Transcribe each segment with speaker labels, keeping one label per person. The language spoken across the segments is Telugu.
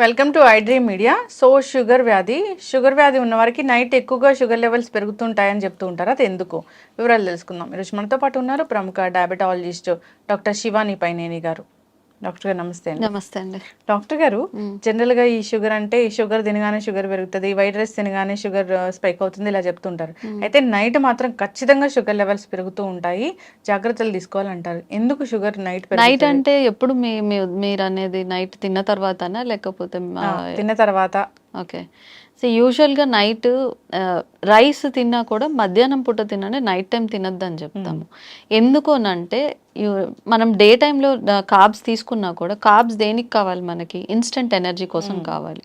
Speaker 1: Welcome to iDream media. So sugar వ్యాధి. షుగర్ వ్యాధి ఉన్నవారికి నైట్ ఎక్కువగా షుగర్ లెవెల్స్ పెరుగుతుంటాయని చెప్తూ ఉంటారు. అది ఎందుకు? వివరాలు తెలుసుకుందాం. ఈరోజు మనతో పాటు ఉన్నారు ప్రముఖ డయాబెటాలజిస్ట్ డాక్టర్ శివాని పైనేని గారు. డాక్టర్ గారు నమస్తే అండి.
Speaker 2: నమస్తే అండి.
Speaker 1: డాక్టర్ గారు జనరల్గా ఈ షుగర్ అంటే ఈ షుగర్ తినగానే షుగర్ పెరుగుతుంది వైట్ రైస్ తినగానే షుగర్ స్పైక్ అవుతుంది ఇలా చెప్తుంటారు. అయితే నైట్ మాత్రం ఖచ్చితంగా షుగర్ లెవెల్స్ పెరుగుతూ ఉంటాయి. జాగ్రత్తలు తీసుకోవాలంటారు. ఎందుకు షుగర్ నైట్
Speaker 2: నైట్ అంటే ఎప్పుడు మీ మీరు అనేది నైట్ తిన్న తర్వాతనా లేకపోతే
Speaker 1: తిన్న తర్వాత.
Speaker 2: ఓకే. సో యూజువల్గా నైట్ రైస్ తిన్నా కూడా మధ్యాహ్నం పూట తిననే నైట్ టైం తినద్దు అని చెప్తాము. ఎందుకు అని అంటే యు- మనం డే టైంలో కార్బ్స్ తీసుకున్నా కూడా కార్బ్స్ దేనికి కావాలి మనకి? ఇన్స్టెంట్ ఎనర్జీ కోసం కావాలి.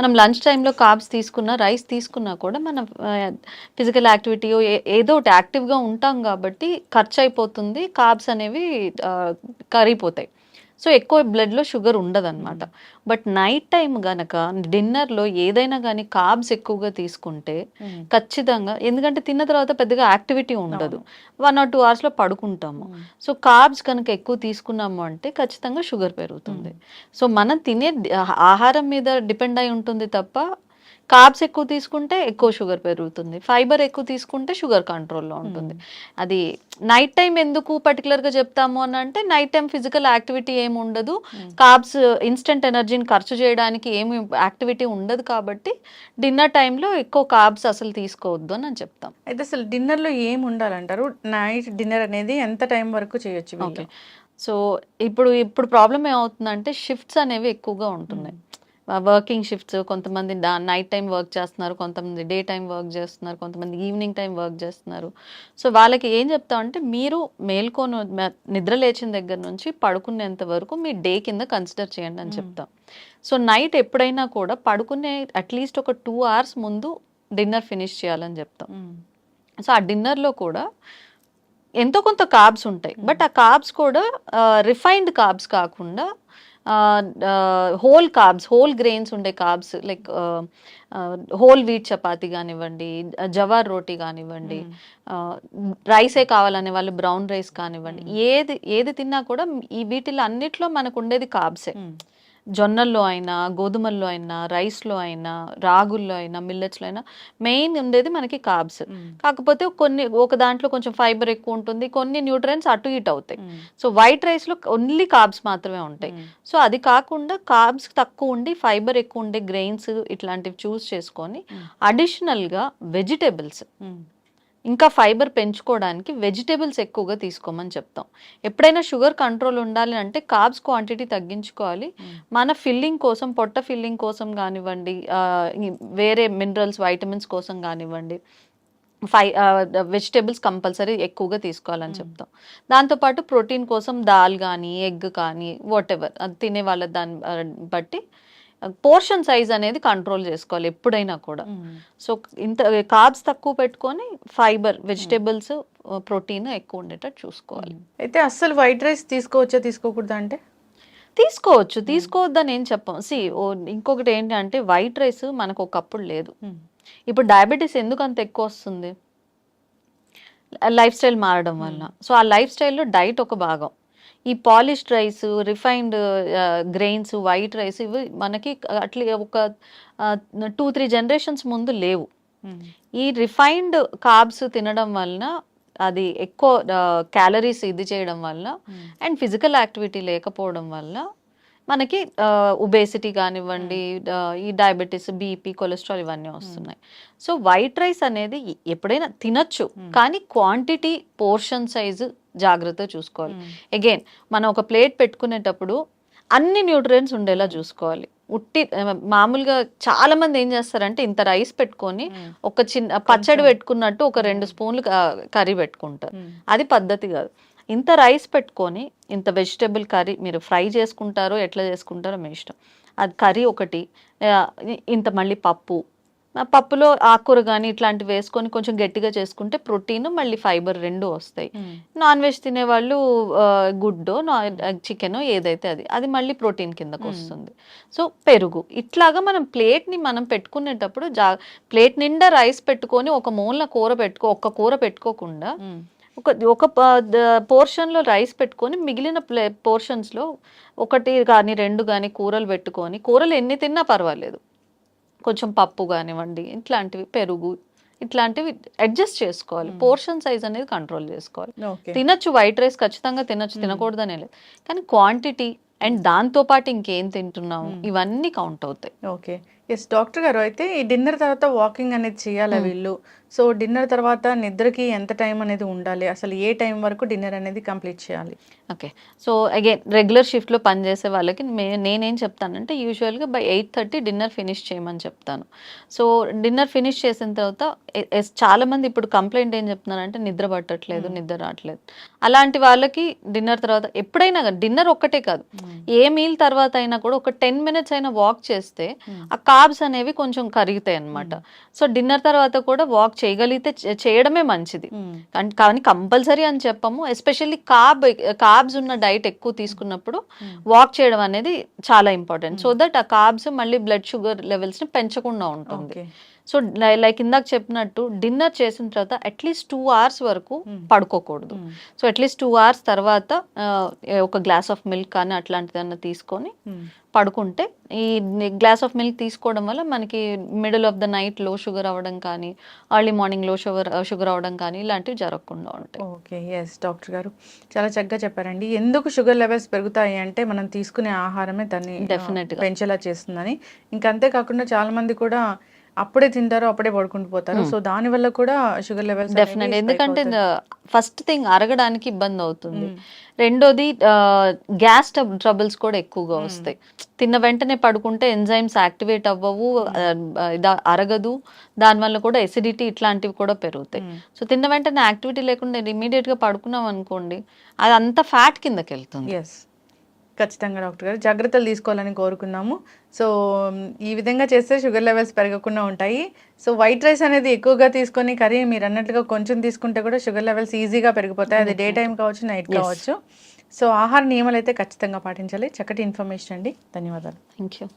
Speaker 2: మనం లంచ్ టైంలో కార్బ్స్ తీసుకున్నా రైస్ తీసుకున్నా కూడా మనం ఫిజికల్ యాక్టివిటీ ఏదో ఒకటి యాక్టివ్గా ఉంటాం కాబట్టి ఖర్చు అయిపోతుంది కార్బ్స్ అనేవి ఆ, కరిగిపోతాయి. సో ఎక్కువ బ్లడ్లో షుగర్ ఉండదన్నమాట. బట్ నైట్ టైం గనక డిన్నర్లో ఏదైనా కానీ కార్బ్స్ ఎక్కువగా తీసుకుంటే ఖచ్చితంగా ఎందుకంటే తిన్న తర్వాత పెద్దగా యాక్టివిటీ ఉండదు. వన్ ఆర్ టూ అవర్స్లో పడుకుంటాము. సో కార్బ్స్ కనుక ఎక్కువ తీసుకున్నాము అంటే ఖచ్చితంగా షుగర్ పెరుగుతుంది. సో మనం తినే ఆహారం మీద డిపెండ్ అయి ఉంటుంది తప్ప కార్బ్స్ ఎక్కువ తీసుకుంటే ఎక్కువ షుగర్ పెరుగుతుంది. ఫైబర్ ఎక్కువ తీసుకుంటే షుగర్ కంట్రోల్లో ఉంటుంది. అది నైట్ టైం ఎందుకు పర్టికులర్గా చెప్తాము అని అంటే నైట్ టైం ఫిజికల్ యాక్టివిటీ ఏమి ఉండదు. కార్బ్స్ ఇన్స్టెంట్ ఎనర్జీని ఖర్చు చేయడానికి ఏమి యాక్టివిటీ ఉండదు కాబట్టి డిన్నర్ టైంలో ఎక్కువ కార్బ్స్ అసలు తీసుకోవద్దు అని నేను చెప్తాం.
Speaker 1: అయితే అసలు డిన్నర్లో ఏం ఉండాలంటారు? నైట్ డిన్నర్ అనేది ఎంత టైం వరకు చేయొచ్చు?
Speaker 2: ఓకే సో ఇప్పుడు ఇప్పుడు ప్రాబ్లం ఏమవుతుందంటే షిఫ్ట్స్ అనేవి ఎక్కువగా ఉంటున్నాయి. వర్కింగ్ షిఫ్ట్స్ కొంతమంది నైట్ టైం వర్క్ చేస్తున్నారు కొంతమంది డే టైం వర్క్ చేస్తున్నారు కొంతమంది ఈవినింగ్ టైం వర్క్ చేస్తున్నారు. సో వాళ్ళకి ఏం చెప్తాం అంటే మీరు మేల్కొని నిద్ర లేచిన దగ్గర నుంచి పడుకునేంత వరకు మీ డే కింద కన్సిడర్ చేయండి అని చెప్తాం. సో నైట్ ఎప్పుడైనా కూడా పడుకునే అట్లీస్ట్ ఒక టూ అవర్స్ ముందు డిన్నర్ ఫినిష్ చేయాలని చెప్తాం. సో ఆ డిన్నర్లో కూడా ఎంతో కొంత కార్బ్స్ ఉంటాయి. బట్ ఆ కార్బ్స్ కూడా రిఫైన్డ్ కార్బ్స్ కాకుండా హోల్ కార్బ్స్ హోల్ గ్రెయిన్స్ ఉండే carbs like whole wheat chapati కానివ్వండి జవార్ రోటీ కానివ్వండి రైసే కావాలనే వాళ్ళు బ్రౌన్ రైస్ కానివ్వండి ఏది ఏది తిన్నా కూడా ఈ వీటిలో అన్నిట్లో మనకు ఉండేది కార్బ్సే
Speaker 1: మ్మ్.
Speaker 2: జొన్నల్లో అయినా గోధుమల్లో అయినా రైస్లో అయినా రాగుల్లో అయినా మిల్లెట్స్లో అయినా మెయిన్ ఉండేది మనకి కార్బ్స్. కాకపోతే కొన్ని ఒక దాంట్లో కొంచెం ఫైబర్ ఎక్కువ ఉంటుంది కొన్ని న్యూట్రియన్స్ అటు ఇటు అవుతాయి. సో వైట్ రైస్లో ఓన్లీ కార్బ్స్ మాత్రమే ఉంటాయి. సో అది కాకుండా కార్బ్స్ తక్కువ ఉండి ఫైబర్ ఎక్కువ ఉండే గ్రెయిన్స్ ఇట్లాంటివి చూస్ చేసుకొని అడిషనల్గా వెజిటేబుల్స్. ఇంకా ఫైబర్ పెంచుకోవడానికి వెజిటేబుల్స్ ఎక్కువగా తీసుకోమని చెప్తాం. ఎప్పుడైనా షుగర్ కంట్రోల్ ఉండాలి అంటే కార్బ్స్ క్వాంటిటీ తగ్గించుకోవాలి. మన ఫిల్లింగ్ కోసం పొట్ట ఫిల్లింగ్ కోసం కానివ్వండి వేరే మినరల్స్ వైటమిన్స్ కోసం కానివ్వండి ఫై వెజిటేబుల్స్ కంపల్సరీ ఎక్కువగా తీసుకోవాలని చెప్తాం. దాంతోపాటు ప్రోటీన్ కోసం దాల్ కానీ ఎగ్ కానీ వాట్ ఎవర్ అది తినే వాళ్ళ దాన్ని బట్టి పోర్షన్ సైజ్ అనేది కంట్రోల్ చేసుకోవాలి ఎప్పుడైనా కూడా. సో ఇంత కార్బ్స్ తక్కువ పెట్టుకొని ఫైబర్ వెజిటేబుల్స్ ప్రోటీన్ ఎక్కువ ఉండేటట్టు చూసుకోవాలి.
Speaker 1: అయితే అస్సలు వైట్ రైస్ తీసుకోవచ్చా తీసుకోకూడదా అంటే?
Speaker 2: తీసుకోవచ్చు తీసుకోవద్దని ఏం చెప్పం. సి ఇంకొకటి ఏంటంటే వైట్ రైస్ మనకు ఒకప్పుడు లేదు. ఇప్పుడు డయాబెటీస్ ఎందుకు అంత ఎక్కువ వస్తుంది? లైఫ్ స్టైల్ మారడం వల్ల సో ఆ లైఫ్ స్టైల్లో డైట్ ఒక భాగం. ఈ polished rice refined grains white rice ఇవి మనకి అట్లే ఒక టూ త్రీ జనరేషన్స్ ముందు లేవు. ఈ రిఫైన్డ్ కార్బ్స్ తినడం వలన అది ఎక్కువ క్యాలరీస్ ఇది చేయడం వల్ల
Speaker 1: మ్మ్.
Speaker 2: అండ్ ఫిజికల్ యాక్టివిటీ లేకపోవడం వల్ల మనకి ఒబేసిటీ కానివ్వండి ఈ డయాబెటీస్ బీపీ కొలెస్ట్రాల్ ఇవన్నీ వస్తున్నాయి. సో వైట్ రైస్ అనేది ఎప్పుడైనా తినచ్చు. కానీ క్వాంటిటీ పోర్షన్ సైజు జాగ్రత్తగా చూసుకోవాలి. అగైన్ మనం ఒక ప్లేట్ పెట్టుకునేటప్పుడు అన్ని న్యూట్రియన్స్ ఉండేలా చూసుకోవాలి. ఉట్టి మామూలుగా చాలా మంది ఏం చేస్తారంటే ఇంత రైస్ పెట్టుకొని. ఒక చిన్న పచ్చడి పెట్టుకున్నట్టు ఒక రెండు స్పూన్లు కర్రీ పెట్టుకుంటారు. అది పద్ధతి కాదు. ఇంత రైస్ పెట్టుకొని ఇంత వెజిటేబుల్ కర్రీ మీరు ఫ్రై చేసుకుంటారో ఎట్లా చేసుకుంటారో మీ ఇష్టం. అది కర్రీ ఒకటి ఇంత మళ్ళీ పప్పు. పప్పులో ఆకుకూర కానీ ఇట్లాంటివి వేసుకొని కొంచెం గట్టిగా చేసుకుంటే ప్రోటీన్ మళ్ళీ ఫైబర్ రెండు వస్తాయి. నాన్ వెజ్ తినేవాళ్ళు గుడ్డో చికెన్ ఏదైతే అది అది మళ్ళీ ప్రోటీన్ కిందకు వస్తుంది. సో పెరుగు. ఇట్లాగా మనం ప్లేట్ని మనం పెట్టుకునేటప్పుడు జా ప్లేట్ నిండా రైస్ పెట్టుకొని ఒక మూలన కూర పెట్టుకో ఒక్క కూర పెట్టుకోకుండా. ఒక ఒక పోర్షన్లో రైస్ పెట్టుకొని మిగిలిన ప్లే పోర్షన్స్లో ఒకటి కానీ రెండు కానీ కూరలు పెట్టుకొని కూరలు ఎన్ని తిన్నా పర్వాలేదు. కొంచెం పప్పు కానివ్వండి ఇట్లాంటివి పెరుగు ఇట్లాంటివి అడ్జస్ట్ చేసుకోవాలి. పోర్షన్ సైజ్ అనేది కంట్రోల్ చేసుకోవాలి. తినొచ్చు వైట్ రైస్ ఖచ్చితంగా తినొచ్చు తినకూడదనే లేదు. కానీ క్వాంటిటీ అండ్ దాంతో పాటు ఇంకేం తింటున్నాము ఇవన్నీ కౌంట్ అవుతాయి.
Speaker 1: ఓకే. ఎస్ డాక్టర్ గారు అయితే ఈ డిన్నర్ తర్వాత వాకింగ్ అనేది చేయాలా వీళ్ళు? సో డిన్నర్ తర్వాత నిద్రకి ఎంత టైం అనేది ఉండాలి? అసలు ఏ టైం వరకు డిన్నర్ అనేది కంప్లీట్ చేయాలి?
Speaker 2: ఓకే. సో అగైన్ రెగ్యులర్ షిఫ్ట్లో పనిచేసే వాళ్ళకి మే- నేనేం చెప్తానంటే యూజువల్గా by eight thirty dinner finish చేయమని చెప్తాను. సో డిన్నర్ ఫినిష్ చేసిన తర్వాత ఎ- ఎస్- చాలా మంది ఇప్పుడు కంప్లైంట్ ఏం చెప్తున్నారంటే నిద్ర పట్టట్లేదు నిద్ర రావట్లేదు. అలాంటి వాళ్ళకి డిన్నర్ తర్వాత ఎప్పుడైనా డిన్నర్ ఒక్కటే కాదు. ఏ మీల్ తర్వాత అయినా కూడా ఒక టెన్ మినిట్స్ అయినా వాక్ చేస్తే ఆ కార్బ్స్ అనేవి కొంచెం కరుగుతాయి అన్నమాట. సో డిన్నర్ తర్వాత కూడా వాక్ చేయగలిగితే చేయడమే మంచిది. కానీ- కంపల్సరీ అని చెప్పము. ఎస్పెషల్లీ కార్బ్ కార్బ్స్ ఉన్న డైట్ ఎక్కువ తీసుకున్నప్పుడు వాక్ చేయడం అనేది చాలా ఇంపార్టెంట్. సో దట్ ఆ కార్బ్స్ మళ్ళీ బ్లడ్ షుగర్ లెవెల్స్ని పెంచకుండా ఉంటుంది. సో లైక్ ఇందాక చెప్పినట్టు డిన్నర్ చేసిన తర్వాత అట్లీస్ట్ టూ అవర్స్ వరకు పడుకోకూడదు. So at least two hours తర్వాత ఒక గ్లాస్ ఆఫ్ మిల్క్ కానీ అట్లాంటిదన్నా తీసుకొని పడుకుంటే ఈ గ్లాస్ ఆఫ్ మిల్క్ తీసుకోవడం వల్ల మనకి మిడిల్ ఆఫ్ ద నైట్లో షుగర్ అవ్వడం కానీ ఎర్లీ మార్నింగ్లో షుగర్ షుగర్ అవ్వడం కానీ ఇలాంటివి జరగకుండా ఉంటాయి.
Speaker 1: ఓకే ఎస్ డాక్టర్ గారు. చాలా చక్కగా చెప్పారండి. ఎందుకు షుగర్ లెవెల్స్ పెరుగుతాయి అంటే మనం తీసుకునే ఆహారమే దాన్ని ఆ,
Speaker 2: Definitely. గా.
Speaker 1: పెంచేలా చేస్తుందని. ఇంకా అంతేకాకుండా చాలా మంది కూడా అప్పుడే తింటారు అప్పుడే పడుకుంటూ పోతారు. సో దాని వల్ల కూడా షుగర్ లెవెల్స్
Speaker 2: డెఫినెట్ ఎందుకంటే ఫస్ట్ థింగ్ అరగడానికి ఇబ్బంది అవుతుంది. రెండోది గ్యాస్ ట్రబుల్స్ కూడా ఎక్కువగా వస్తాయి. తిన్న వెంటనే పడుకుంటే ఎంజైమ్స్ యాక్టివేట్ అవ్వవు అరగదు. దానివల్ల కూడా ఎసిడిటీ ఇట్లాంటివి కూడా పెరుగుతాయి. సో తిన్న వెంటనే యాక్టివిటీ లేకుండా ఇమీడియట్గా పడుకున్నాం అనుకోండి అది అంతా ఫ్యాట్ కిందకి వెళ్తుంది
Speaker 1: ఖచ్చితంగా డాక్టర్ గారు. జాగ్రత్తలు తీసుకోవాలని కోరుకున్నాము. సో ఈ విధంగా చేస్తే షుగర్ లెవెల్స్ పెరగకుండా ఉంటాయి. సో వైట్ రైస్ అనేది ఎక్కువగా తీసుకొని కర్రీ మీరు అన్నట్లుగా కొంచెం తీసుకుంటే కూడా షుగర్ లెవెల్స్ ఈజీగా పెరిగిపోతాయి. అది డే టైం కావచ్చు నైట్ కావచ్చు. సో ఆహార నియమాలు అయితే ఖచ్చితంగా పాటించాలి. చక్కటి ఇన్ఫర్మేషన్ అండి. ధన్యవాదాలు.
Speaker 2: Thank you